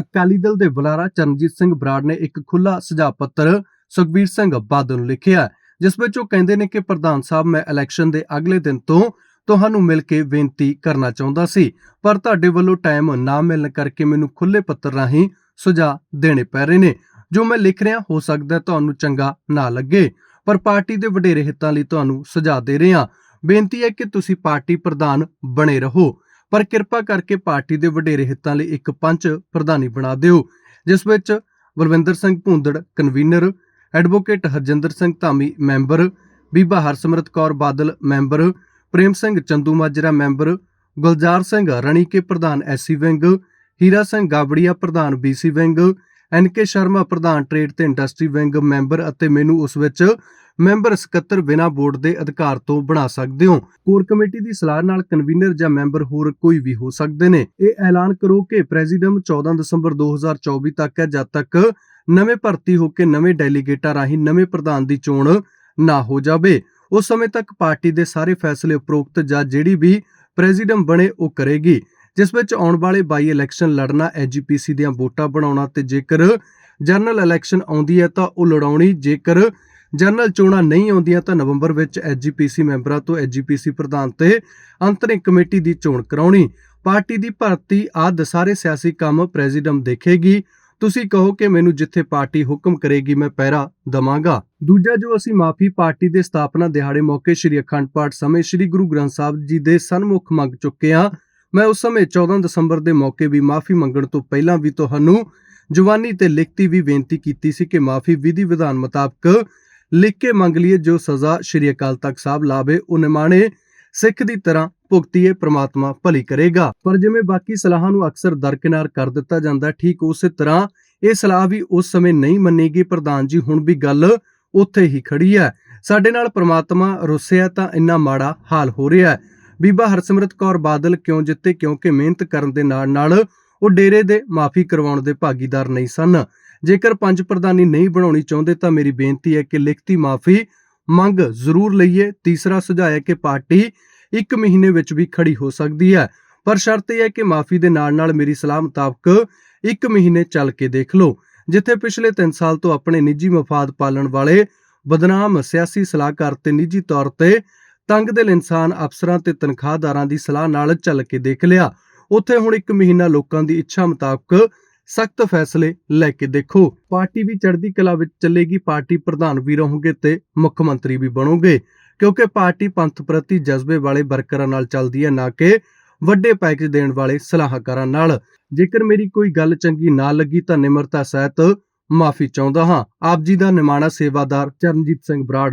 ਅਕਾਲੀ ਦਲ ਦੇ ਬੁਲਾਰਾ ਚਰਨਜੀਤ ਸਿੰਘ ਬਰਾੜ ਨੇ ਇੱਕ ਖੁੱਲਾ ਸੁਝਾਅ ਪੱਤਰ ਸੁਖਬੀਰ ਸਿੰਘ ਬਾਦਲ ਨੂੰ ਲਿਖਿਆ ਜਿਸ ਵਿੱਚ ਉਹ ਕਹਿੰਦੇ ਨੇ ਕਿ ਪ੍ਰਧਾਨ ਸਾਹਿਬ, ਮੈਂ ਇਲੈਕਸ਼ਨ ਦੇ ਅਗਲੇ ਦਿਨ ਤੋਂ ਤੁਹਾਨੂੰ ਮਿਲ ਕੇ ਬੇਨਤੀ ਕਰਨਾ ਚਾਹੁੰਦਾ ਸੀ, ਪਰ ਤੁਹਾਡੇ ਵੱਲੋਂ ਟਾਈਮ ਨਾ ਮਿਲਣ ਕਰਕੇ ਮੈਨੂੰ ਖੁੱਲੇ ਪੱਤਰ ਰਾਹੀਂ ਸੁਝਾਅ ਦੇਣੇ ਪੈ ਰਹੇ ਨੇ। ਜੋ ਮੈਂ ਲਿਖ ਰਿਹਾ, ਹੋ ਸਕਦਾ ਤੁਹਾਨੂੰ ਚੰਗਾ ਨਾ ਲੱਗੇ, ਪਰ ਪਾਰਟੀ ਦੇ ਵਡੇਰੇ ਹਿੱਤਾਂ ਲਈ ਤੁਹਾਨੂੰ ਸੁਝਾਅ ਦੇ ਰਿਹਾ ਬੇਨਤੀ ਹੈ ਕਿ ਤੁਸੀਂ ਪਾਰਟੀ ਪ੍ਰਧਾਨ ਬਣੇ ਰਹੋ। ਪਰ ਕਿਰਪਾ ਕਰਕੇ ਪਾਰਟੀ ਦੇ ਵਡੇਰੇ ਹਿੱਤਾਂ ਲਈ ਇੱਕ ਪੰਚ ਪ੍ਰਧਾਨੀ ਬਣਾ ਦਿਓ, ਜਿਸ ਵਿੱਚ Balwinder Singh Bhundar, convener, advocate Harjinder Singh Dhami, member, ਬੀਬਾ ਹਰਸਿਮਰਤ ਕੌਰ ਬਾਦਲ, ਮੈਂਬਰ, ਪ੍ਰੇਮ ਸਿੰਘ ਚੰਦੂ ਮਾਜਰਾ, ਮੈਂਬਰ, ਗੁਲਜ਼ਾਰ ਸਿੰਘ ਰਣੀਕੇ ਪ੍ਰਧਾਨ ਐਸਸੀ ਵਿੰਗ, ਹੀਰਾ ਸਿੰਘ ਗਾਬੜੀਆ ਪ੍ਰਧਾਨ ਬੀਸੀ ਵਿੰਗ ਐਨਕੇ ਸ਼ਰਮਾ ਪ੍ਰਧਾਨ ਟ੍ਰੇਡ ਤੇ ਇੰਡਸਟਰੀ ਵਿੰਗ ਮੈਂਬਰ ਅਤੇ ਮੈਨੂੰ ਉਸ ਵਿੱਚ ਮੈਂਬਰ ਸਕੱਤਰ ਬਿਨਾ ਬੋਰਡ ਦੇ ਅਧਿਕਾਰ ਤੋਂ ਬਣਾ ਸਕਦੇ ਹੋ। ਕੋਰ ਕਮੇਟੀ ਦੀ ਸਲਾਹ ਨਾਲ ਕਨਵੀਨਰ ਜਾਂ ਮੈਂਬਰ ਹੋਰ ਕੋਈ ਵੀ ਹੋ ਸਕਦੇ ਨੇ। ਇਹ ਐਲਾਨ ਕਰੋ ਕਿ ਪ੍ਰੈਜ਼ੀਡੈਂਟ 14 ਦਸੰਬਰ 2024 ਤੱਕ ਹੈ, ਜਦ ਤੱਕ ਨਵੇਂ ਭਰਤੀ ਹੋ ਕੇ ਨਵੇਂ ਡੈਲੀਗੇਟਾਂ ਰਾਹੀਂ ਨਵੇਂ ਪ੍ਰਧਾਨ ਦੀ ਚੋਣ ਨਾ ਹੋ ਜਾਵੇ। ਉਸ ਸਮੇਂ ਤੱਕ ਪਾਰਟੀ ਦੇ ਸਾਰੇ ਫੈਸਲੇ ਉਪਰੋਕਤ ਜਾਂ ਜਿਹੜੀ ਵੀ ਪ੍ਰੈਜ਼ੀਡੈਂਟ ਬਣੇ ਉਹ ਕਰੇਗੀ। ਜਿਸ ਵਿੱਚ ਆਉਣ ਵਾਲੇ ਬਾਈ ਇਲੈਕਸ਼ਨ ਲੜਨਾ ਐਜੀਪੀਸੀ ਦੀਆਂ ਵੋਟਾਂ ਬਣਾਉਣਾ ਤੇ ਜੇਕਰ ਜਨਰਲ ਇਲੈਕਸ਼ਨ ਆਉਂਦੀ ਹੈ ਤਾਂ ਉਹ ਲੜਾਉਣੀ, ਜੇਕਰ ਜਨਰਲ ਚੋਣਾਂ ਨਹੀਂ ਆਉਂਦੀਆਂ ਤਾਂ ਨਵੰਬਰ ਵਿੱਚ ਐਜੀਪੀਸੀ ਮੈਂਬਰਾਂ ਤੋਂ ਐਜੀਪੀਸੀ ਪ੍ਰਧਾਨ ਤੇ ਅੰਤਰਿਮ ਕਮੇਟੀ ਦੀ ਚੋਣ ਕਰਾਉਣੀ। ਪਾਰਟੀ ਦੀ ਭਰਤੀ ਆਦ ਸਾਰੇ ਸਿਆਸੀ ਕੰਮ ਪ੍ਰੈਜ਼ੀਡੈਂਟ ਦੇਖੇਗੀ। ਤੁਸੀਂ ਕਹੋ ਕਿ ਮੈਨੂੰ ਜਿੱਥੇ ਪਾਰਟੀ ਹੁਕਮ ਕਰੇਗੀ ਮੈਂ ਪਹਿਰਾ ਦਵਾਂਗਾ। ਦੂਜਾ ਜੋ ਅਸੀਂ ਮਾਫੀ ਪਾਰਟੀ ਦੇ ਸਥਾਪਨਾ ਦਿਹਾੜੇ ਮੌਕੇ ਸ੍ਰੀ ਅਖੰਡ ਪਾਠ ਸਮੇਂ ਸ੍ਰੀ ਗੁਰੂ ਗ੍ਰੰਥ ਸਾਹਿਬ ਜੀ ਦੇ ਸਨਮੁਖ ਮੰਗ ਚੁੱਕੇ ਹਾਂ ਮੈਂ ਉਸ ਸਮੇਂ 14 ਦਸੰਬਰ ਦੇ ਮੌਕੇ ਵੀ ਮਾਫੀ ਮੰਗਣ ਤੋਂ ਪਹਿਲਾਂ ਵੀ ਤੁਹਾਨੂੰ ਜਵਾਨੀ ਤੇ ਲਿਖਤੀ ਵੀ ਬੇਨਤੀ ਕੀਤੀ ਸੀ ਕਿ ਮਾਫੀ ਵਿਧੀ ਵਿਧਾਨ ਮੁਤਾਬਕ ਲਿਖ ਕੇ ਮੰਗ ਲਈਏ, ਜੋ ਸਜ਼ਾ ਸ੍ਰੀ ਅਕਾਲ ਤਖਤ ਸਾਹਿਬ ਲਾਵੇ ਉਹ ਨਿਮਾਣੇ ਸਿੱਖ ਦੀ ਤਰ੍ਹਾਂ ਭੁਗਤੀਏ ਪ੍ਰਮਾਤਮਾ ਭਲੀ ਕਰੇਗਾ। ਪਰ ਜਿਵੇਂ ਬਾਕੀ ਸਲਾਹਾਂ ਨੂੰ ਅਕਸਰ ਦਰਕਿਨਾਰ ਕਰ ਦਿੱਤਾ ਜਾਂਦਾ, ਠੀਕ ਉਸੇ ਤਰ੍ਹਾਂ ਇਹ ਸਲਾਹ ਵੀ ਉਸ ਸਮੇਂ ਨਹੀਂ ਮੰਨੇਗੀ। ਪ੍ਰਧਾਨ ਜੀ, ਹੁਣ ਵੀ ਗੱਲ ਉੱਥੇ ਹੀ ਖੜੀ ਹੈ। ਸਾਡੇ ਨਾਲ ਪ੍ਰਮਾਤਮਾ ਰੁੱਸਿਆ ਤਾਂ ਇੰਨਾ ਮਾੜਾ ਹਾਲ ਹੋ ਰਿਹਾ ਹੈ। ਬੀਬਾ ਹਰਸਿਮਰਤ ਕੌਰ ਬਾਦਲ ਕਿਉਂ ਜਿੱਤੇ, ਕਿਉਂਕਿ ਮਿਹਨਤ ਕਰਨ ਦੇ ਨਾਲ ਨਾਲ ਉਹ ਡੇਰੇ ਦੇ ਮਾਫੀ ਕਰਵਾਉਣ ਦੇ ਭਾਗੀਦਾਰ ਨਹੀਂ ਸਨ। ਜੇਕਰ ਪੰਜ ਪ੍ਰਧਾਨੀ ਨਹੀਂ ਬਣਾਉਣੀ ਚਾਹੁੰਦੇ ਤਾਂ ਮੇਰੀ ਬੇਨਤੀ ਹੈ ਕਿ ਲਿਖਤੀ ਮਾਫੀ ਮੰਗ ਜ਼ਰੂਰ ਲਈਏ। ਤੀਸਰਾ ਸੁਝਾਅ ਹੈ ਕਿ ਪਾਰਟੀ ਇੱਕ ਮਹੀਨੇ ਵਿੱਚ ਵੀ ਖੜੀ ਹੋ ਸਕਦੀ ਹੈ। ਪਰ ਸ਼ਰਤ ਇਹ ਹੈ ਕਿ ਮਾਫੀ ਦੇ ਨਾਲ ਨਾਲ ਮੇਰੀ ਸਲਾਹ ਮੁਤਾਬਕ ਇੱਕ ਮਹੀਨੇ ਚੱਲ ਕੇ ਦੇਖ ਲਓ, ਜਿੱਥੇ ਪਿਛਲੇ 3 ਸਾਲ ਤੋਂ ਆਪਣੇ ਨਿੱਜੀ ਮਫਾਦ ਪਾਲਣ ਵਾਲੇ ਬਦਨਾਮ ਸਿਆਸੀ ਸਲਾਹਕਾਰ ਤੇ ਨਿੱਜੀ ਤੌਰ ਤੇ ਤੰਗ ਦਿਲ ਇਨਸਾਨ ਅਫਸਰਾਂ ਤੇ ਤਨਖਾਹਦਾਰਾਂ ਦੀ ਸਲਾਹ ਨਾਲ ਚੱਲ ਕੇ ਦੇਖ ਲਿਆ। ਉੱਥੇ ਹੁਣ ਇੱਕ ਮਹੀਨਾ ਲੋਕਾਂ ਦੀ ਇੱਛਾ ਮੁਤਾਬਕ ਸਖਤ ਫੈਸਲੇ ਲੈ ਕੇ ਦੇਖੋ। ਪਾਰਟੀ ਵੀ ਚੜ੍ਹਦੀ ਕਲਾ ਵਿੱਚ ਚੱਲੇਗੀ, ਪਾਰਟੀ ਪ੍ਰਧਾਨ ਵੀ ਰਹੋਗੇ ਤੇ ਮੁੱਖ ਮੰਤਰੀ ਵੀ ਬਣੋਗੇ। ਕਿਉਂਕਿ ਪਾਰਟੀ ਪੰਥ ਪ੍ਰਤੀ ਜਜ਼ਬੇ ਵਾਲੇ ਵਰਕਰਾਂ ਨਾਲ ਚੱਲਦੀ ਹੈ, ਨਾ ਕਿ ਵੱਡੇ ਪੈਕੇਜ ਦੇਣ ਵਾਲੇ ਸਲਾਹਕਾਰਾਂ ਨਾਲ। ਜੇਕਰ ਮੇਰੀ ਕੋਈ ਗੱਲ ਚੰਗੀ ਨਾ ਲੱਗੀ ਤਾਂ ਨਿਮਰਤਾ ਸਹਿਤ ਮਾਫੀ ਚਾਹੁੰਦਾ ਹਾਂ। ਆਪ ਜੀ ਦਾ ਨਿਮਾਣਾ ਸੇਵਾਦਾਰ ਚਰਨਜੀਤ ਸਿੰਘ ਬਰਾੜ।